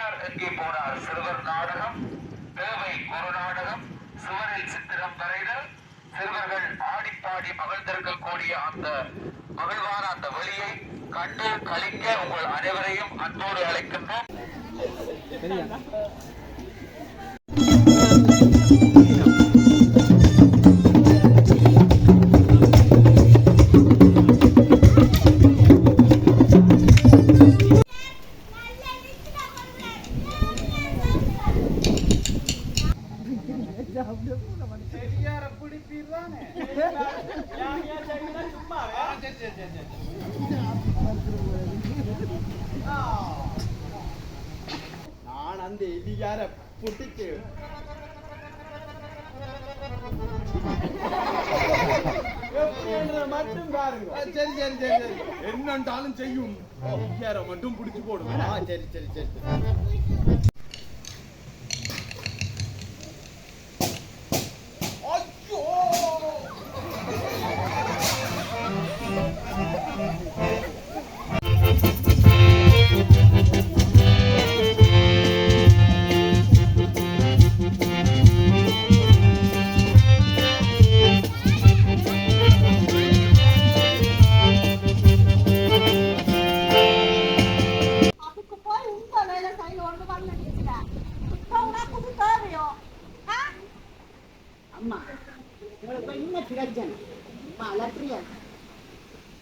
செட்டியார் எங்கே போனார்? சிறுவர் நாடகம் தேவை ஒரு நாடகம் சுவரில் சித்திரம் வரைதல் சிறுவர்கள் ஆடிப்பாடி மகிழ்ந்திருக்கக்கூடிய அந்த மகிழ்வான அந்த வழியை கண்டு கழிக்க உங்கள் அனைவரையும் அன்போடு அழைக்கின்றோம். சும்மா சரி சரி சரி. நான் அந்த எலியார எப்படின்றத மட்டும் பாருங்க சரி சரி. சரி சரி என்னண்டாலும் செய்யும் மட்டும் பிடிச்சு போடுவேன் சரி சரி சரி. அம்மா உங்களுக்கு இன்னும் பிரச்சனை. அம்மா அலப்பிரியா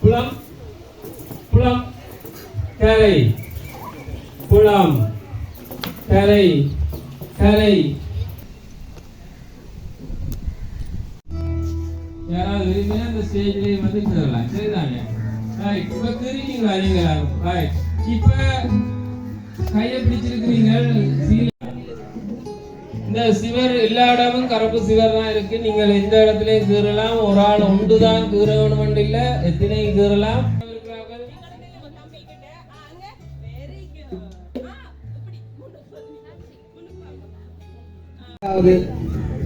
புலம் புலம் கரை. புலம் கரை கரை. யாராவது விரும்பினா இந்த ஸ்டேஜ்லேயே வந்து கேட்கலாம் சரிதானே. ரைட் இப்போ தெரியுங்களா நீங்க? ரைட் இப்போ கையை பிடிச்சிருக்கிறீங்க இந்த சிவர் எல்லா இடமும் கருப்பு சிவர் தான் இருக்கு. நீங்கள் எந்த இடத்துலயும் கீறலாம். ஒரு ஆள் ஒன்று தான் கீற வேணும் இல்ல. எத்தனையும் கீறலாம்.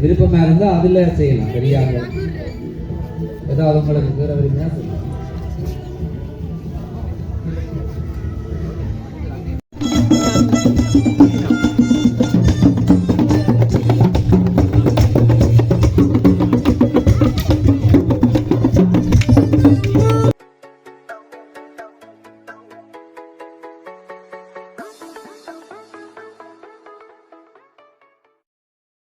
விருப்பமா இருந்தா அதுல செய்யலாம். சரியாக ஏதாவது உங்களுக்கு கீற விரும்பினா சொல்லலாம்